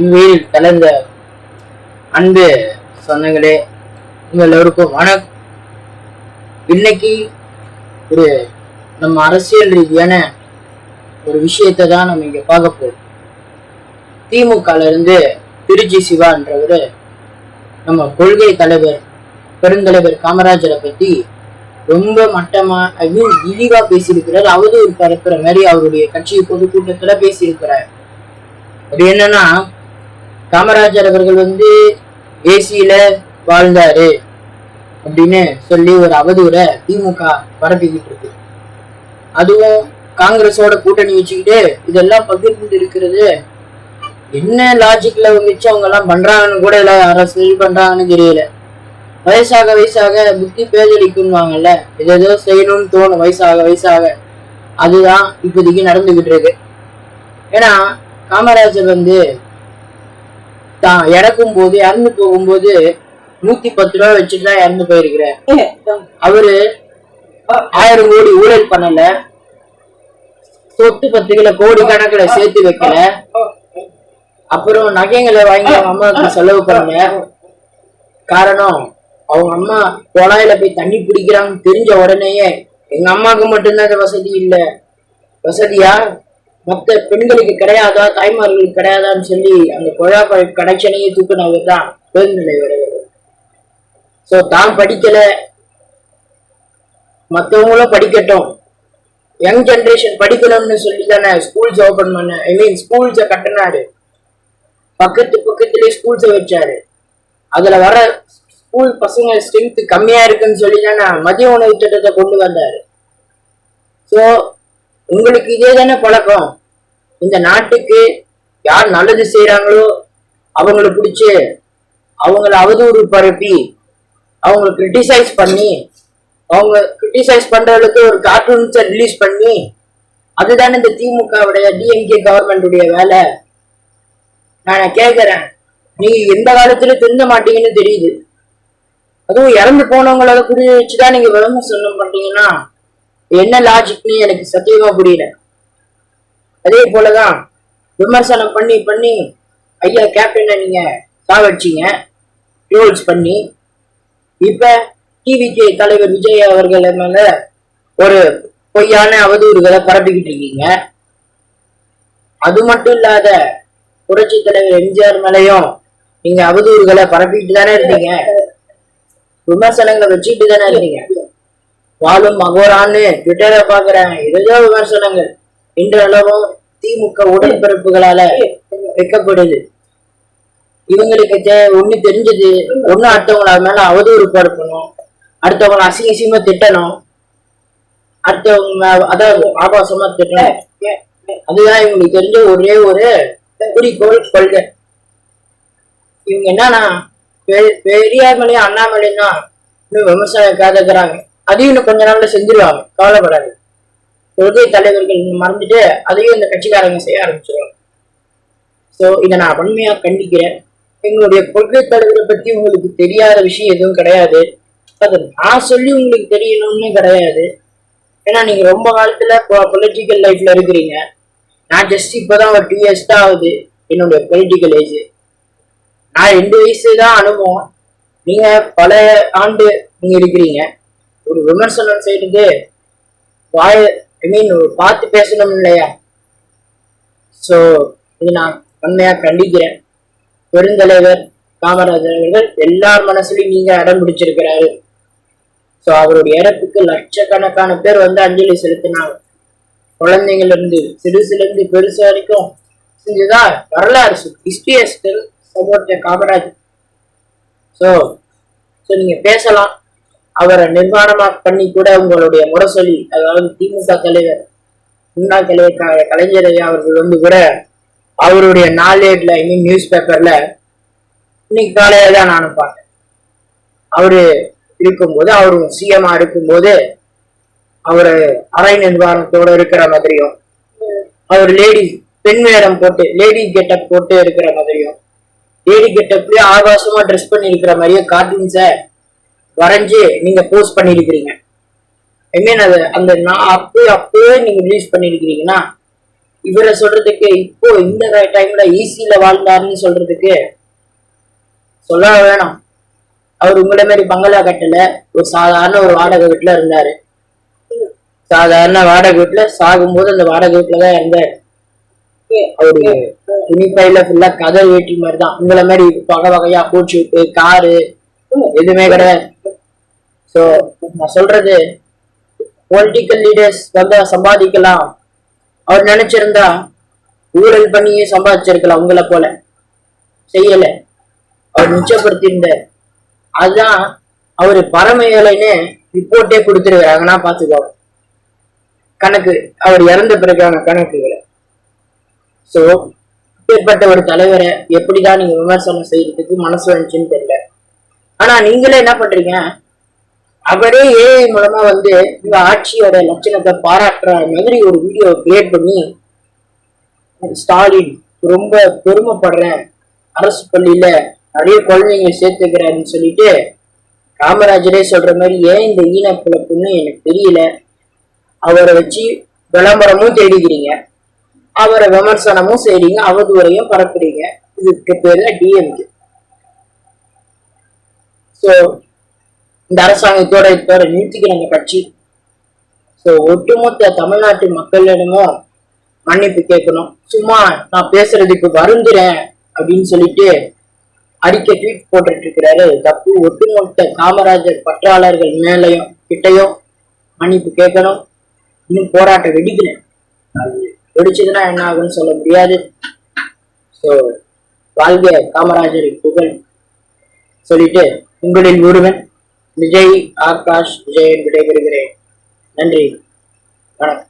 இன்மையில் கலந்த அன்பு சொந்தங்களே உங்கள் எல்லோருக்கும் வணக்கம். இன்னைக்கு ஒரு நம்ம அரசியல் ரீதியான ஒரு விஷயத்தை தான் நம்ம இங்கே பார்க்க போகிறோம் திமுகலேருந்து திருச்சி சிவான்றவர் நம்ம கொள்கை தலைவர் பெருந்தலைவர் காமராஜரை பற்றி ரொம்ப மட்டமாக இழிவாக பேசியிருக்கிறார். அவதூறு பரப்புற மாதிரி அவருடைய கட்சி பொதுக்கூட்டத்தில் பேசியிருக்கிறார். அது என்னன்னா காமராஜர் அவர்கள் வந்து ஏசியில வாழ்ந்தாரு அப்படின்னு சொல்லி ஒரு அவதூரை திமுக பரப்பிக்கிட்டு இருக்கு அதுவும் காங்கிரஸோட கூட்டணி வச்சுக்கிட்டு இதெல்லாம் பகிர்ந்து இருக்கிறது. என்ன லாஜிக்ல வச்சு அவங்க எல்லாம் பண்றாங்கன்னு கூட இல்ல அரசியல் பண்றாங்கன்னு தெரியல. வயசாக வயசாக புத்தி பேதலிக்குன்னுவாங்கல்ல ஏதோ செய்யணும்னு தோணும் வயசாக வயசாக. அதுதான் இப்போதைக்கு நடந்துகிட்டு இருக்கு. ஏன்னா காமராஜர் வந்து தான் இறக்கும் போது இறந்து போகும்போது நூத்தி பத்து ரூபா வச்சுட்டு தான் இறந்து போயிருக்கிறார் அவரு ஆயிரம் கோடி ஊழல் பண்ணல. சொத்து பத்துகளை கோடி கணக்குல சேர்த்து வைக்கல. அப்புறம் நகைங்களை வாங்கி அவங்க அம்மாவுக்கு செலவு பண்ணல. காரணம் அவங்க அம்மா குழாயில போய் தண்ணி பிடிக்கிறாங்கன்னு தெரிஞ்ச உடனேயே எங்க அம்மாவுக்கு மட்டும்தான் இந்த வசதி இல்ல. வசதியா மத்த பெண்களுக்கு கிடையாதா தாய்மார்களுக்கு கிடையாதான்னு சொல்லி அந்த கொழா கனெக்ஷனையே தூக்கினவர் தான் பெருநிலைவர் சோ தான் படிக்கல. மத்தவங்களும் படிக்கட்டும். யங் ஜென்ரேஷன் படிக்கணும்னு சொல்லி தானே ஸ்கூல்ஸ் ஓபன் பண்ண ஐ மீன் ஸ்கூல்ஸை கட்டினாரு. பக்கத்து பக்கத்துலயே ஸ்கூல்ஸை வச்சாரு. அதுல வர ஸ்கூல் பசங்க ஸ்ட்ரென்த் கம்மியா இருக்குன்னு சொல்லி தானே மதிய உணவு திட்டத்தை கொண்டு வந்தாரு. சோ உங்களுக்கு இதே தானே பழக்கம். இந்த நாட்டுக்கு யார் நல்லது செய்யறாங்களோ அவங்கள பிடிச்சு அவங்கள அவதூறு பரப்பி அவங்கள கிரிட்டிசைஸ் பண்ணி அவங்க கிரிட்டிசைஸ் பண்றவங்களுக்கு ஒரு கார்ட்டூன்ஸை ரிலீஸ் பண்ணி அதுதானே இந்த திமுகவுடைய டிஎம்கே கவர்மெண்டுடைய வேலை. நான் கேட்குறேன் நீங்க எந்த காலத்துல திருந்த மாட்டீங்கன்னு தெரியுது. அதுவும் இறந்து போனவங்கள குறி வச்சுதான் நீங்க விமர்சனம் பண்றீங்கன்னா என்ன லாஜிக்னு எனக்கு சத்தியமா புரியல. அதே போலதான் விமர்சனம் பண்ணி பண்ணி ஐயா கேப்டனை நீங்க சாவடிச்சிங்க ட்ரோல்ஸ் பண்ணி. இப்ப டிவிகே தலைவர் விஜய் அவர்கள் மேல ஒரு பொய்யான அவதூறுகளை பரப்பிக்கிட்டு இருக்கீங்க. அது மட்டும் இல்லாத புரட்சி தலைவர் எம்ஜிஆர் மேலையும் நீங்க அவதூறுகளை பரப்பிட்டு தானே இருந்தீங்க விமர்சனங்களை வச்சுட்டு தானே இருந்தீங்க வாழும் மகோரான்னு ட்விட்டரை பாக்குறேன் ஏதோ விமர்சனங்கள். இன்றளவும் திமுக உடன்பிறப்புகளால வைக்கப்படுது. இவங்களுக்கு ஒண்ணு தெரிஞ்சது ஒண்ணு அடுத்தவங்கள மேல அவதூறு பரப்பணும் அடுத்தவங்களை அசிங்க அசிங்கமா திட்டணும். அடுத்தவங்க அதாவது ஆபாசமா திட்டணும். அதுதான் இவங்களுக்கு தெரிஞ்ச ஒரே ஒரு குறிக்கோள் கொள்கை. இவங்க என்னன்னா பெ- பெரியார் மலையும் அண்ணாமலையும் தான் இன்னும் விமர்சனம் காதக்கிறாங்க அதையும் இன்னும் கொஞ்ச நாள்ல செஞ்சிருவாங்க. கவலைப்படாது கொள்கை தலைவர்கள் மறந்துட்டு அதையும் இந்த கட்சிக்காரங்க செய்ய ஆரம்பிச்சிருவாங்க. சோ இதை நான் வன்மையா கண்டிக்கிறேன். எங்களுடைய கொள்கை தலைவரை பத்தி உங்களுக்கு தெரியாத விஷயம் எதுவும் கிடையாது. அது நான் சொல்லி உங்களுக்கு தெரியணும்னு கிடையாது. ஏன்னா நீங்க ரொம்ப காலத்துல பொலிட்டிக்கல் லைஃப்ல இருக்கிறீங்க. நான் ஜஸ்ட் இப்பதான் ஒரு டூ இயர்ஸ் தான் ஆகுது என்னுடைய பொலிட்டிக்கல் ஏஜ் நான் ரெண்டு வயசு தான் அனுபவம். நீங்க பல ஆண்டு நீங்க இருக்கிறீங்க. ஒரு விமர்சனம் செய்யறது வாய ஐ மீன் பார்த்து பேசணும் இல்லையா? சோ இது நான் உண்மையா கண்டிக்கிறேன். பெருந்தலைவர் காமராஜர் அவர்கள் எல்லார் மனசுலயும் நீங்க இடம் பிடிச்சிருக்கிறாரு. சோ அவருடைய இறப்புக்கு லட்சக்கணக்கான பேர் வந்து அஞ்சலி செலுத்தினாங்க. குழந்தைங்கள்ல இருந்து சிறுசுல இருந்து பெருசு வரைக்கும் செஞ்சதா வரலாறு history support Kamaraj. So so நீங்க பேசலாம். அவரை நிர்வாணமா பண்ணி கூட உங்களுடைய முரசொலி அதாவது திமுக தலைவர் முன்னாள் தலைவர் கலைஞர் ஐயா அவர்கள் வந்து கூட அவருடைய நாளேட்ல இன்னும் நியூஸ் பேப்பர்ல இன்னைக்கு காலையில தான் நானும் பார்த்தேன். அவரு இருக்கும்போது அவரும் சிஎம்மா இருக்கும்போது அவரு அரை நிர்வாணத்தோட இருக்கிற மாதிரியும் அவர் லேடி பெண் வேடம் போட்டு லேடி கெட்டப் போட்டு இருக்கிற மாதிரியும் லேடி கெட்டப்லயே ஆபாசமா ட்ரெஸ் பண்ணி இருக்கிற மாதிரியும் கார்ட்டூன்ஸை வரைஞ்சு நீங்க போஸ்ட் பண்ணிருக்கிறீங்க. ஐ மீன் அது அந்த நான் அப்போ நீங்க ரிலீஸ் பண்ணிருக்கிறீங்கன்னா இவரை சொல்றதுக்கு இப்போ இந்த டைம்ல ஈஸியில வாழ்ந்தாருன்னு சொல்றதுக்கு சொல்ல வேணாம். அவர் உங்கள மாதிரி பங்களா கட்டல ஒரு சாதாரண ஒரு வாடகை வீட்டுல இருந்தாரு. சாதாரண வாடகை வீட்டுல சாகும்போது அந்த வாடகை வீட்டுல தான் இருந்தாரு. அவரு துணிப்பையில ஃபுல்லா கதை வேட்டி மாதிரி தான். உங்களை மாதிரி வகை வகையா பூச்சி விட்டு காரு எதுவுமே கிடையாது. சோ நான் சொல்றது பொலிட்டிக்கல் லீடர்ஸ் வந்து சம்பாதிக்கலாம். அவர் நினைச்சிருந்தா ஊழல் பண்ணியே சம்பாதிச்சிருக்கலாம் உங்களை போல. செய்யல. அவர் நிச்சயப்படுத்தியிருந்தார் அதுதான் அவரு பரம ஏழைன்னு ரிப்போர்ட்டே கொடுத்துருக்காங்கன்னா பாத்துக்கோ கணக்கு அவர் இறந்த பிறகான கணக்குகளை. சோ இப்பேற்பட்ட ஒரு தலைவரை எப்படிதான் நீங்க விமர்சனம் செய்யறதுக்கு மனசு வந்துச்சுன்னு தெரியல. ஆனா நீங்களே என்ன பண்றீங்க? அவரே ஏஐ மூலமா வந்து இந்த ஆட்சியோட லட்சணத்தை பாராட்டுற மாதிரி ஒரு வீடியோ கிரியேட் பண்ணி ஸ்டாலின் ரொம்ப பெருமைப்படுறேன். அரசு பள்ளியில நிறைய குழந்தைங்க சேர்த்துக்கிறாருன்னு சொல்லிட்டு காமராஜரே சொல்ற மாதிரி ஏன் இந்த ஈன குழப்புன்னு எனக்கு தெரியல? அவரை வச்சு விளம்பரமும் தேடிக்கிறீங்க. அவரை விமர்சனமும் செய்றீங்க. அவதூறையும் பரப்புறீங்க. இதுக்கு பேர்ல டிஎம்கே சோ இந்த அரசாங்கத்தோட இதோட நிறுத்திக்கிறாங்க கட்சி. சோ ஒட்டுமொத்த தமிழ்நாட்டு மக்களிடமும் மன்னிப்பு கேட்கணும். சும்மா நான் பேசுறதுக்கு வருந்துறேன் அப்படின்னு சொல்லிட்டு அடிக்க ட்வீட் போட்டுட்டு இருக்கிறாரு தப்பு. ஒட்டுமொத்த காமராஜர் பற்றாளர்கள் மேலையும் கிட்டையும் மன்னிப்பு கேட்கணும். இன்னும் போராட்டம் வெடிக்கிறேன் அது வெடிச்சதுன்னா என்ன ஆகும்னு சொல்ல முடியாது. ஸோ வாழ்க காமராஜரின் புகழ். சொல்லிட்டு உங்களில் ஒருவன் விஜய் ஆகாஷ் விஜயன் விடைபெறுகிறேன். நன்றி. வணக்கம்.